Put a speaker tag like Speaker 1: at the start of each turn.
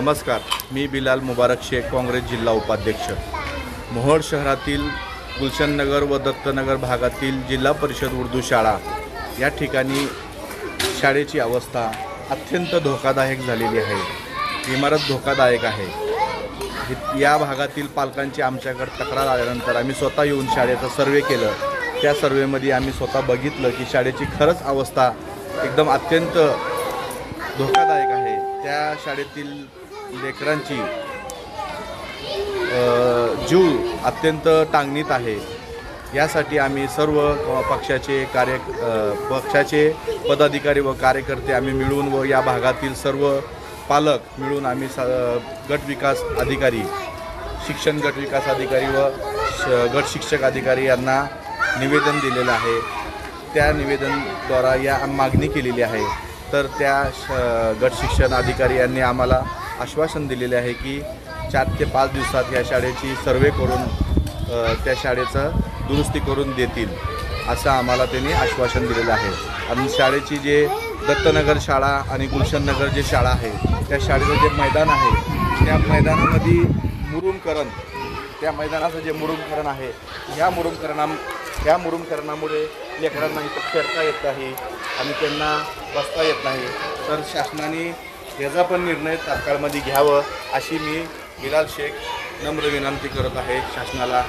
Speaker 1: नमस्कार मी बिलाल मुबारक शेख काँग्रेस जिल्हा उपाध्यक्ष. मोहोळ शहरातील गुलशननगर व दत्तनगर भागातील जिल्हा परिषद उर्दू शाळा. या ठिकाणी शाळेची अवस्था अत्यंत धोकादायक झालेली आहे. इमारत धोकादायक आहे. या भागातील पालकांची आमच्याकडे तक्रार आल्यानंतर आम्ही स्वतः येऊन शाळेचा सर्वे केलं. त्या सर्वेमध्ये आम्ही स्वतः बघितलं की शाळेची खरंच अवस्था एकदम अत्यंत धोकादायक आहे. त्या शाळेतील लेकरांची जीव अत्यंत टांगणीत आहे. यासाठी आम्ही सर्व पक्षाचे कार्य पक्षाचे पदाधिकारी व कार्यकर्ते आम्ही मिळून व या भागातील सर्व पालक मिळून आम्ही स गट विकास अधिकारी शिक्षण गट विकास अधिकारी व श गट शिक्षक अधिकारी यांना निवेदन दिलेलं आहे. त्या निवेदनद्वारा या मागणी केलेली आहे. तर त्या श गट शिक्षण अधिकारी यांनी आम्हाला आश्वासन दिलेले आहे की चार ते पाच दिवसात या शाळेची सर्वे करून त्या शाळेचं दुरुस्ती करून देतील असं आम्हाला त्यांनी आश्वासन दिलेलं आहे. आणि शाळेची जे दत्तनगर शाळा आणि गुलशननगर जे शाळा आहे त्या शाळेचं जे मैदान आहे त्या मैदानामध्ये मुरुमकरण त्या मैदानाचं जे मुरुमकरण आहे ह्या मुरुमकरणा ह्या मुरुमकरणामुळे लेकरांना इथं खेळता येत नाही आणि त्यांना बसता येत नाही. तर शासनाने याचा पण निर्णय तात्काळमध्ये घ्यावं अशी मी बिलाल शेख नम्र विनंती करत आहे शासनाला.